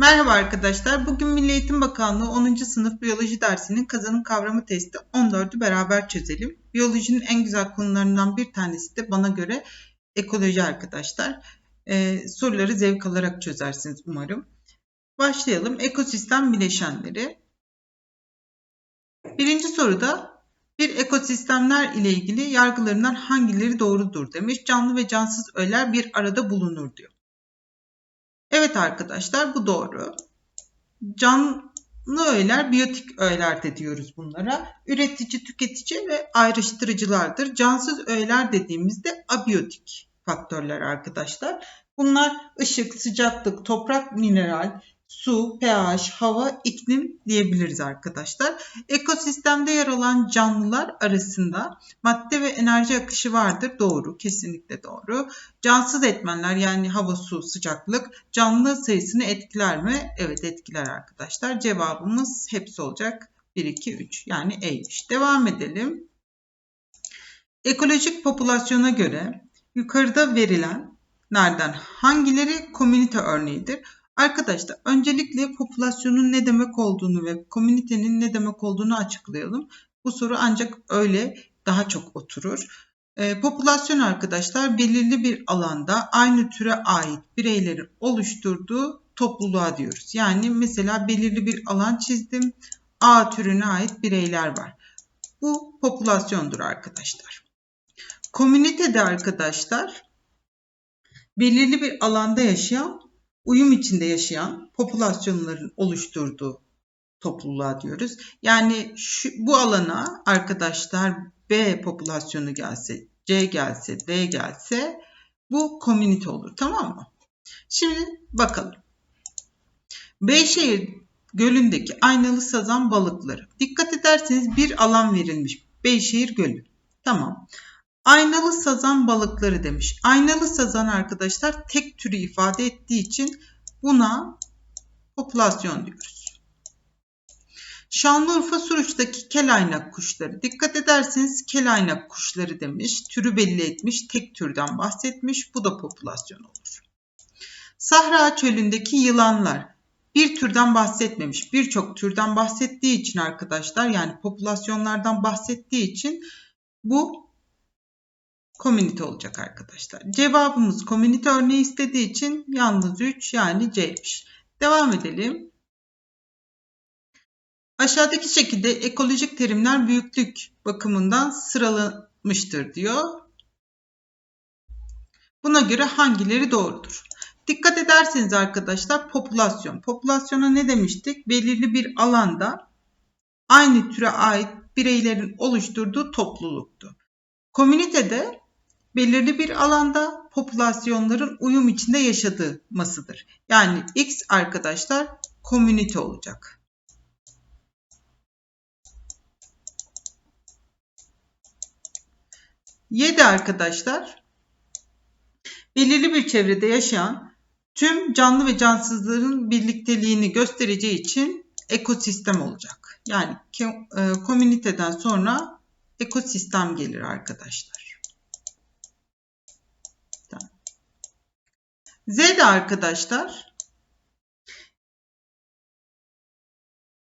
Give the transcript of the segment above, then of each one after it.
Merhaba arkadaşlar. Bugün Milli Eğitim Bakanlığı 10. sınıf biyoloji dersinin kazanım kavramı testi 14'ü beraber çözelim. Biyolojinin en güzel konularından bir tanesi de bana göre ekoloji arkadaşlar. Ee, soruları zevk alarak çözersiniz umarım. Başlayalım. Ekosistem bileşenleri. Birinci soruda bir ekosistemler ile ilgili yargılarından hangileri doğrudur demiş. Canlı ve cansız öğeler bir arada bulunur diyor. Evet arkadaşlar bu doğru. Canlı öğeler biyotik öğeler de diyoruz bunlara. Üretici, tüketici ve ayrıştırıcılardır. Cansız öğeler dediğimizde abiyotik faktörler arkadaşlar. Bunlar ışık, sıcaklık, toprak, mineral, su, pH, hava, iklim diyebiliriz arkadaşlar. Ekosistemde yer alan canlılar arasında madde ve enerji akışı vardır. Doğru, kesinlikle doğru. Cansız etmenler yani hava, su, sıcaklık canlı sayısını etkiler mi? Evet etkiler arkadaşlar. Cevabımız hepsi olacak. 1, 2, 3 yani E'ymiş. Devam edelim. Ekolojik popülasyona göre yukarıda verilen nereden hangileri komünite örneğidir? Arkadaşlar öncelikle popülasyonun ne demek olduğunu ve komünitenin ne demek olduğunu açıklayalım. Bu soru ancak öyle daha çok oturur. E, popülasyon arkadaşlar belirli bir alanda aynı türe ait bireylerin oluşturduğu topluluğa diyoruz. Yani mesela belirli bir alan çizdim. A türüne ait bireyler var. Bu popülasyondur arkadaşlar. Komünitede arkadaşlar belirli bir alanda yaşayan uyum içinde yaşayan popülasyonların oluşturduğu topluluğa diyoruz. Yani şu, bu alana arkadaşlar B popülasyonu gelse, C gelse, D gelse bu komünite olur tamam mı? Şimdi bakalım. Beyşehir Gölü'ndeki aynalı sazan balıkları. Dikkat ederseniz bir alan verilmiş. Beyşehir Gölü. Tamam. Aynalı sazan balıkları demiş. Aynalı sazan arkadaşlar tek türü ifade ettiği için buna popülasyon diyoruz. Şanlıurfa Suruç'taki kelaynak kuşları. Dikkat ederseniz kelaynak kuşları demiş. Türü belli etmiş. Tek türden bahsetmiş. Bu da popülasyon olur. Sahra çölündeki yılanlar. Bir türden bahsetmemiş. Birçok türden bahsettiği için arkadaşlar yani popülasyonlardan bahsettiği için bu komünite olacak arkadaşlar. Cevabımız komünite örneği istediği için yalnız 3 yani C'miş. Devam edelim. Aşağıdaki şekilde ekolojik terimler büyüklük bakımından sıralanmıştır diyor. Buna göre hangileri doğrudur? Dikkat ederseniz arkadaşlar popülasyon. Popülasyona ne demiştik? Belirli bir alanda aynı türe ait bireylerin oluşturduğu topluluktu. Komünitede belirli bir alanda popülasyonların uyum içinde yaşamasıdır. Yani X arkadaşlar komünite olacak. Y de arkadaşlar belirli bir çevrede yaşayan tüm canlı ve cansızların birlikteliğini göstereceği için ekosistem olacak. Yani e, komüniteden sonra ekosistem gelir arkadaşlar. Z de arkadaşlar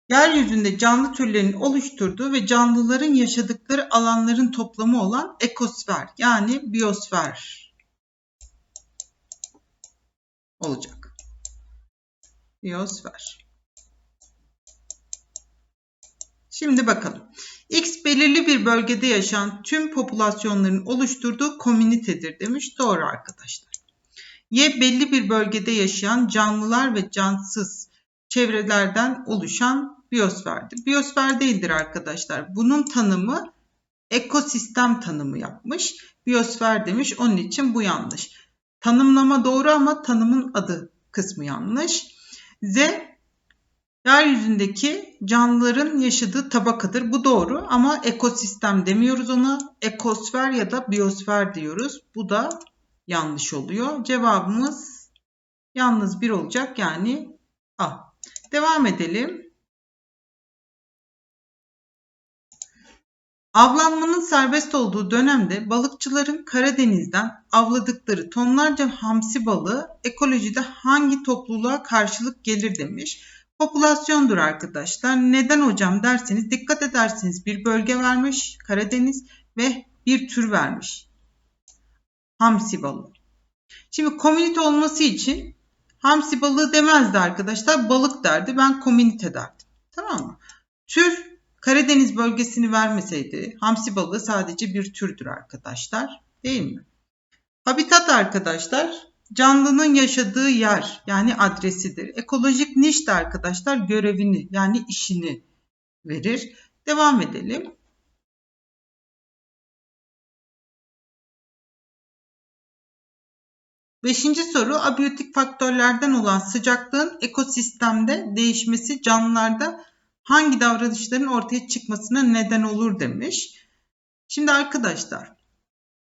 yeryüzünde canlı türlerin oluşturduğu ve canlıların yaşadıkları alanların toplamı olan ekosfer yani biyosfer olacak. Biyosfer. Şimdi bakalım. X belirli bir bölgede yaşayan tüm popülasyonların oluşturduğu komünitedir demiş. Doğru arkadaşlar. Y belli bir bölgede yaşayan canlılar ve cansız çevrelerden oluşan biyosferdir. Biyosfer değildir arkadaşlar. Bunun tanımı ekosistem tanımı yapmış. Biyosfer demiş. Onun için bu yanlış. Tanımlama doğru ama tanımın adı kısmı yanlış. Z yeryüzündeki canlıların yaşadığı tabakadır. Bu doğru ama ekosistem demiyoruz ona. Ekosfer ya da biyosfer diyoruz. Bu da yanlış oluyor. Cevabımız yalnız bir olacak yani A. Devam edelim. Avlanmanın serbest olduğu dönemde balıkçıların Karadeniz'den avladıkları tonlarca hamsi balığı ekolojide hangi topluluğa karşılık gelir demiş. Popülasyondur arkadaşlar. Neden hocam derseniz dikkat edersiniz bir bölge vermiş Karadeniz ve bir tür vermiş. Hamsi balığı. Şimdi komünite olması için hamsi balığı demezdi arkadaşlar. Balık derdi. Ben komünite derdim. Tamam mı? Tür Karadeniz bölgesini vermeseydi hamsi balığı sadece bir türdür arkadaşlar. Değil mi? Habitat arkadaşlar canlının yaşadığı yer yani adresidir. Ekolojik niş de arkadaşlar görevini yani işini verir. Devam edelim. Beşinci soru abiyotik faktörlerden olan sıcaklığın ekosistemde değişmesi canlılarda hangi davranışların ortaya çıkmasına neden olur demiş. Şimdi arkadaşlar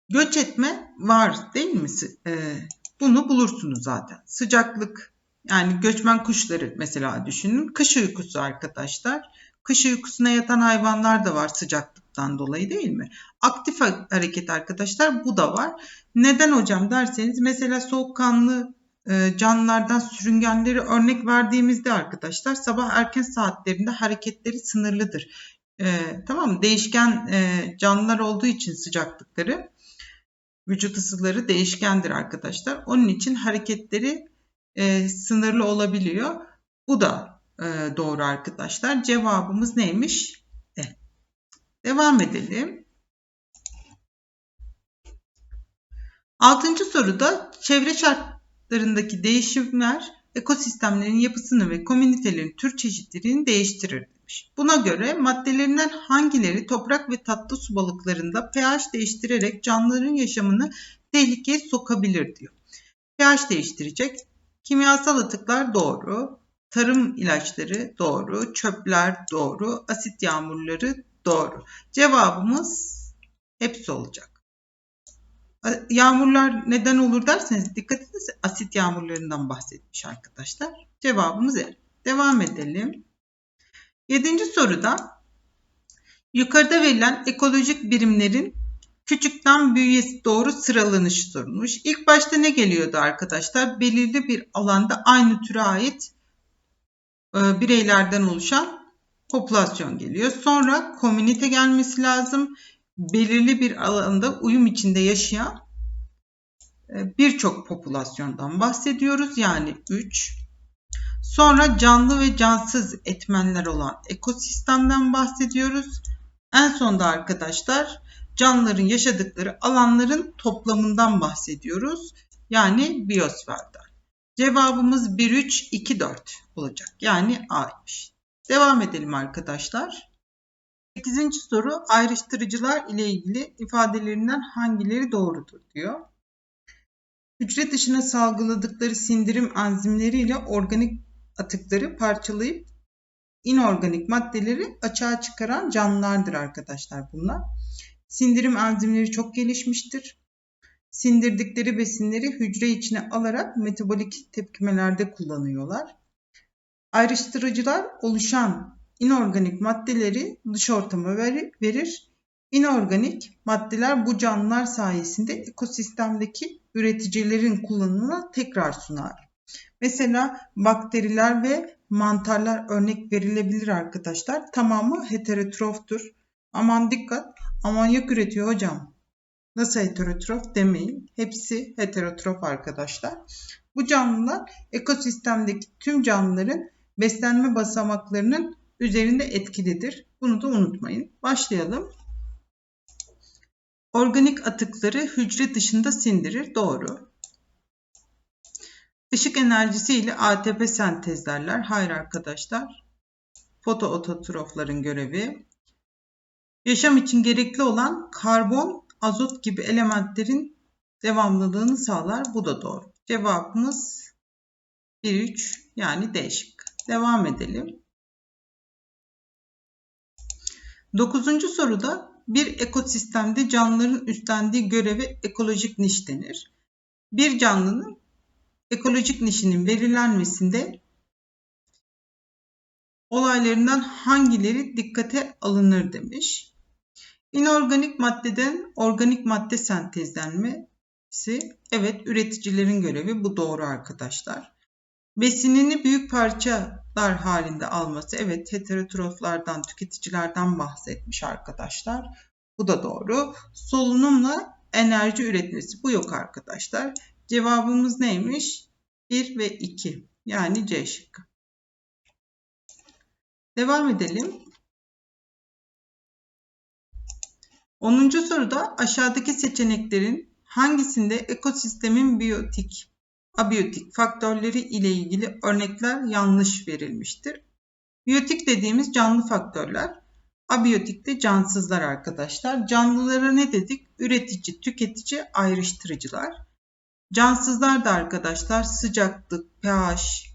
göç etme var değil mi? Ee, bunu bulursunuz zaten. Sıcaklık yani göçmen kuşları mesela düşünün. Kış uykusu arkadaşlar. Kış uykusuna yatan hayvanlar da var sıcaklıktan dolayı değil mi? Aktif hareket arkadaşlar bu da var. Neden hocam derseniz mesela soğukkanlı e, canlılardan sürüngenleri örnek verdiğimizde arkadaşlar sabah erken saatlerinde hareketleri sınırlıdır. E, tamam? Değişken e, canlılar olduğu için sıcaklıkları vücut ısıları değişkendir arkadaşlar. Onun için hareketleri e, sınırlı olabiliyor. Bu da e, doğru arkadaşlar. Cevabımız neymiş? E. Devam edelim. Altıncı soruda çevre şart şartlarındaki değişimler ekosistemlerin yapısını ve komünitelerin tür çeşitliliğini değiştirir demiş. Buna göre maddelerinden hangileri toprak ve tatlı su balıklarında pH değiştirerek canlıların yaşamını tehlikeye sokabilir diyor. pH değiştirecek. Kimyasal atıklar doğru, tarım ilaçları doğru, çöpler doğru, asit yağmurları doğru. Cevabımız hepsi olacak. Yağmurlar neden olur derseniz dikkat ediniz asit yağmurlarından bahsetmiş arkadaşlar. Cevabımız E. Devam edelim. Yedinci soruda yukarıda verilen ekolojik birimlerin küçükten büyüğe doğru sıralanışı sorulmuş. İlk başta ne geliyordu arkadaşlar? Belirli bir alanda aynı türe ait e, bireylerden oluşan popülasyon geliyor. Sonra komünite gelmesi lazım belirli bir alanda uyum içinde yaşayan e, birçok popülasyondan bahsediyoruz. Yani 3. Sonra canlı ve cansız etmenler olan ekosistemden bahsediyoruz. En sonda arkadaşlar canlıların yaşadıkları alanların toplamından bahsediyoruz. Yani biyosferden. Cevabımız 1, 3, 2, 4 olacak. Yani A'ymış. Devam edelim arkadaşlar. 8. soru ayrıştırıcılar ile ilgili ifadelerinden hangileri doğrudur diyor. Hücre dışına salgıladıkları sindirim enzimleriyle organik atıkları parçalayıp inorganik maddeleri açığa çıkaran canlılardır arkadaşlar bunlar. Sindirim enzimleri çok gelişmiştir. Sindirdikleri besinleri hücre içine alarak metabolik tepkimelerde kullanıyorlar. Ayrıştırıcılar oluşan inorganik maddeleri dış ortama verir. İnorganik maddeler bu canlılar sayesinde ekosistemdeki üreticilerin kullanımına tekrar sunar. Mesela bakteriler ve mantarlar örnek verilebilir arkadaşlar. Tamamı heterotroftur. Aman dikkat amonyak üretiyor hocam. Nasıl heterotrof demeyin. Hepsi heterotrof arkadaşlar. Bu canlılar ekosistemdeki tüm canlıların beslenme basamaklarının üzerinde etkilidir. Bunu da unutmayın. Başlayalım. Organik atıkları hücre dışında sindirir. Doğru. Işık enerjisi ile ATP sentezlerler. Hayır arkadaşlar. Fotoototrofların görevi. Yaşam için gerekli olan karbon, azot gibi elementlerin devamlılığını sağlar. Bu da doğru. Cevabımız 1-3 yani D şıkkı. Devam edelim. Dokuzuncu soruda bir ekosistemde canlıların üstlendiği göreve ekolojik niş denir. Bir canlının ekolojik nişinin belirlenmesinde olaylarından hangileri dikkate alınır demiş. İnorganik maddeden organik madde sentezlenmesi. Evet üreticilerin görevi bu doğru arkadaşlar. Besinini büyük parçalar halinde alması. Evet heterotroflardan, tüketicilerden bahsetmiş arkadaşlar. Bu da doğru. Solunumla enerji üretmesi. Bu yok arkadaşlar. Cevabımız neymiş? 1 ve 2. Yani C şıkkı. Devam edelim. 10. soruda aşağıdaki seçeneklerin hangisinde ekosistemin biyotik, abiyotik faktörleri ile ilgili örnekler yanlış verilmiştir? Biyotik dediğimiz canlı faktörler, abiyotik de cansızlar arkadaşlar. Canlılara ne dedik? Üretici, tüketici, ayrıştırıcılar. Cansızlar da arkadaşlar sıcaklık, pH,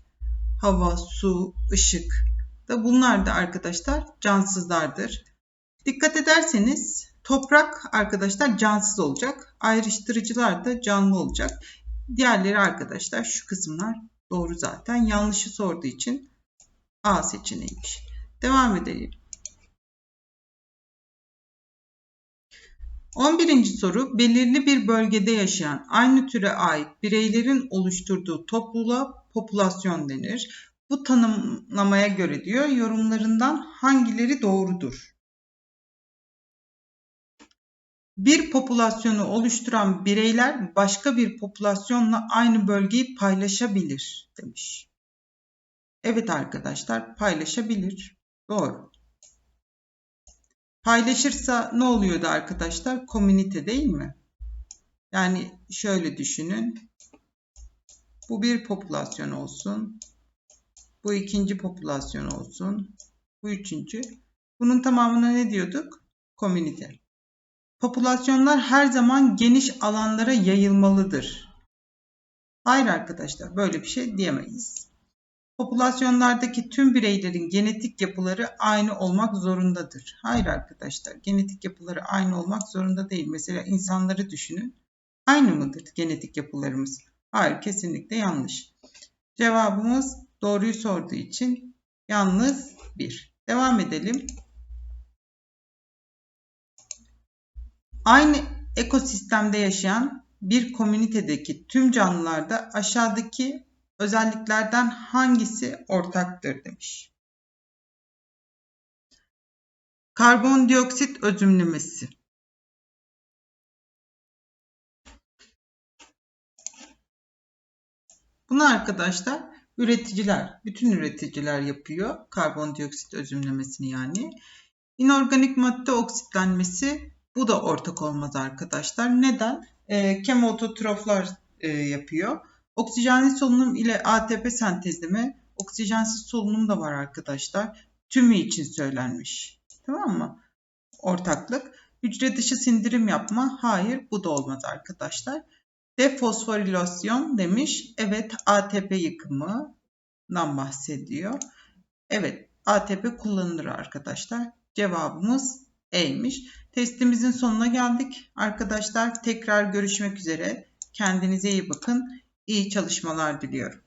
hava, su, ışık da bunlar da arkadaşlar cansızlardır. Dikkat ederseniz toprak arkadaşlar cansız olacak. Ayrıştırıcılar da canlı olacak. Diğerleri arkadaşlar şu kısımlar doğru zaten. Yanlışı sorduğu için A seçeneğiymiş. Devam edelim. 11. soru belirli bir bölgede yaşayan aynı türe ait bireylerin oluşturduğu topluluğa popülasyon denir. Bu tanımlamaya göre diyor yorumlarından hangileri doğrudur? Bir popülasyonu oluşturan bireyler başka bir popülasyonla aynı bölgeyi paylaşabilir demiş. Evet arkadaşlar paylaşabilir. Doğru. Paylaşırsa ne oluyordu arkadaşlar? Komünite değil mi? Yani şöyle düşünün. Bu bir popülasyon olsun. Bu ikinci popülasyon olsun. Bu üçüncü. Bunun tamamına ne diyorduk? Komünite. Popülasyonlar her zaman geniş alanlara yayılmalıdır. Hayır arkadaşlar böyle bir şey diyemeyiz. Popülasyonlardaki tüm bireylerin genetik yapıları aynı olmak zorundadır. Hayır arkadaşlar genetik yapıları aynı olmak zorunda değil. Mesela insanları düşünün. Aynı mıdır genetik yapılarımız? Hayır kesinlikle yanlış. Cevabımız doğruyu sorduğu için yalnız 1. Devam edelim. Aynı ekosistemde yaşayan bir komünitedeki tüm canlılarda aşağıdaki özelliklerden hangisi ortaktır demiş. Karbondioksit özümlemesi. Bunu arkadaşlar üreticiler, bütün üreticiler yapıyor. Karbondioksit özümlemesini yani. İnorganik madde oksitlenmesi bu da ortak olmaz arkadaşlar. Neden? E, kemototroflar e, yapıyor. Oksijenli solunum ile ATP sentezleme, oksijensiz solunum da var arkadaşlar. Tümü için söylenmiş. Tamam mı? Ortaklık. Hücre dışı sindirim yapma. Hayır bu da olmaz arkadaşlar. Defosforilasyon demiş. Evet ATP yıkımından bahsediyor. Evet ATP kullanılır arkadaşlar. Cevabımız E'ymiş. Testimizin sonuna geldik. Arkadaşlar tekrar görüşmek üzere. Kendinize iyi bakın. İyi çalışmalar diliyorum.